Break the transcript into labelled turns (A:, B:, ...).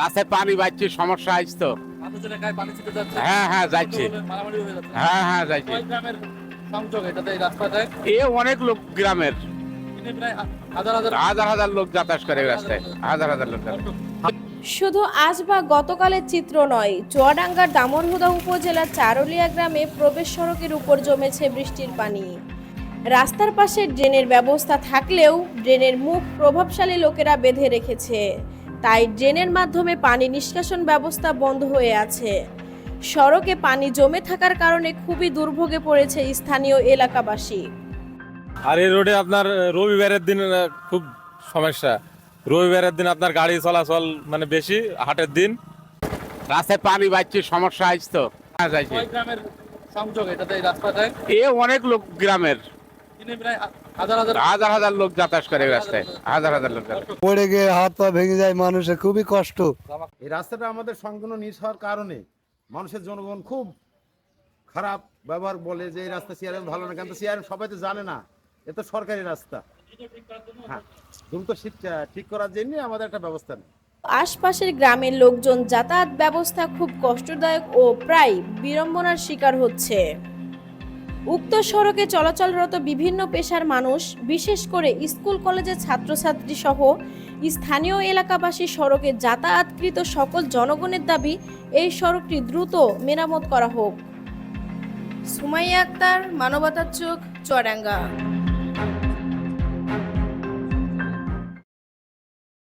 A: রাস্তায় পানি বাড়ছে, সমস্যা আইস তো।
B: মানুষ এলাকায় পানি ছিটে যাচ্ছে
A: হ্যাঁ হ্যাঁ যাচ্ছে
B: হয়ে
A: হ্যাঁ যাচ্ছে এ অনেক লোক গ্রামের।
B: হাজার হাজার
A: লোক যাতায়াত করে রাস্তায়। হাজার হাজার লোক
C: শুধু আজ বা গতকালের চিত্র নয়, চুয়াডাঙ্গার দামোরহুদা উপজেলার চারুলিয়া গ্রামে প্রবেশ সড়কের উপর জমেছে বৃষ্টির পানি। রাস্তার পাশে ড্রেনের ব্যবস্থা থাকলেও ড্রেনের মুখ প্রভাবশালী লোকেরা বেঁধে রেখেছে। তাই ড্রেনের মাধ্যমে পানি নিষ্কাশন ব্যবস্থা বন্ধ হয়ে আছে। সড়কে পানি জমে থাকার কারণে খুবই দুর্ভোগে পড়েছে স্থানীয় এলাকাবাসী।
D: আর এই রোডে আপনার রবিবারের দিন খুব সমস্যা। রবিবারের দিন আপনার গাড়ি চলাচল মানে বেশি হাটের দিন।
A: রাস্তায় পানি বাড়ছে সমস্যা আইস তো। হ্যাঁ
B: গ্রামের সংযোগ এটাতে রাস্তাটায়?
A: এ অনেক লোক গ্রামের।
B: প্রায় হাজার হাজার
A: হাজার হাজার লোক যাতায়াত করে এই রাস্তায়। হাজার হাজার লোক
E: পড়ে গিয়ে হাত পা ভেঙে যায় মানুষের খুবই কষ্ট।
F: এই রাস্তাটা আমাদের সংকীর্ণ নিচ হওয়ার কারণে মানুষের জনগণ খুব খারাপ ব্যবহার বলে যে এই রাস্তা সিআরএম ভালো না কিন্তু সিআরএম সবাই তো জানে না এ তো সরকারি রাস্তা। হ্যাঁ দ্রুত শীত ঠিক করার জন্য আমাদের একটা ব্যবস্থা নেই।
C: আশপাশের গ্রামের লোকজন যাতায়াত ব্যবস্থা খুব কষ্টদায়ক ও প্রায় বিড়ম্বনার শিকার হচ্ছে। উক্ত সড়কে চলাচলরত বিভিন্ন পেশার মানুষ, বিশেষ করে স্কুল, কলেজের ছাত্রছাত্রী সহ স্থানীয় এলাকাবাসী সড়কে যাতায়াতকৃত সকল জনগণের দাবি, এই সড়কটি দ্রুত মেরামত করা হোক। সুমাইয়া আক্তার, মানবতার চোখ, চুয়াডাঙ্গা।